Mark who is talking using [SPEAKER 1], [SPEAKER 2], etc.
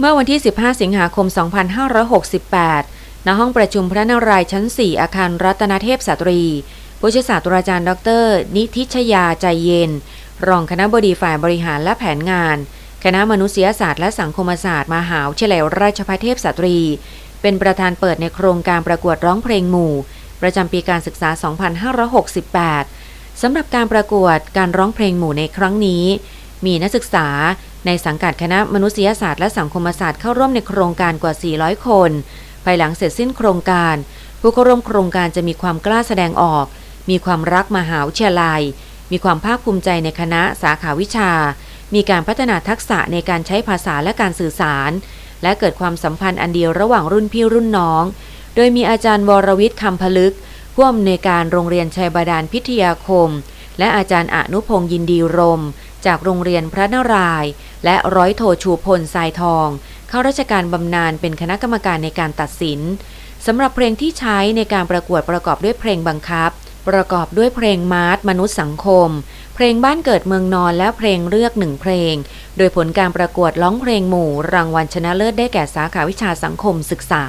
[SPEAKER 1] เมื่อวันที่ 15 สิงหาคม 2568 ณ ห้องประชุมพระนารายณ์ชั้น 4 อาคารรัตนเทพสตรี ผู้ช่วยศาสตราจารย์ ดร นิธิชยาใจเย็น รองคณะบดีฝ่ายบริหารและแผนงาน คณะมนุษยศาสตร์และสังคมศาสตร์มหาวิทยาลัยราชภัฏเทพสตรี เป็นประธานเปิดในโครงการประกวดร้องเพลงหมู่ ประจำปีการศึกษา 2568 สำหรับการประกวดการร้องเพลงหมู่ในครั้งนี้ มีนักศึกษาในสังกัดคณะมนุษยศาสตร์และสังคมศาสตร์เข้าร่วมในโครงการกว่า 400 คน ภายหลังเสร็จสิ้นโครงการ ผู้เข้าร่วมโครงการจะมีความกล้าแสดงออก มีความรักมหาวิทยาลัย มีความภาคภูมิใจในคณะสาขาวิชา มีการพัฒนาทักษะในการใช้ภาษาและการสื่อสาร และเกิดความสัมพันธ์อันเดียวระหว่างรุ่นพี่รุ่นน้อง โดยมีอาจารย์วรวิทย์คำพลึกผู้อำนวยการโรงเรียนชัยบาดาลพิทยาคม และอาจารย์อนุพงศ์ยินดีรม จากโรงเรียนพระนารายณ์และร้อยโทชูพลทรายทอง เข้าราชการบำนาญเป็นคณะกรรมการในการตัดสินสำหรับเพลงที่ใช้ในการประกวดประกอบด้วยเพลงบังคับ ประกอบด้วยเพลงมาร์ทมนุษย์สังคม เพลงบ้านเกิดเมืองนอนและเพลงเลือกหนึ่งเพลง โดยผลการประกวดร้องเพลงหมู่ รางวัลชนะเลิศได้แก่สาขาวิชาสังคมศึกษา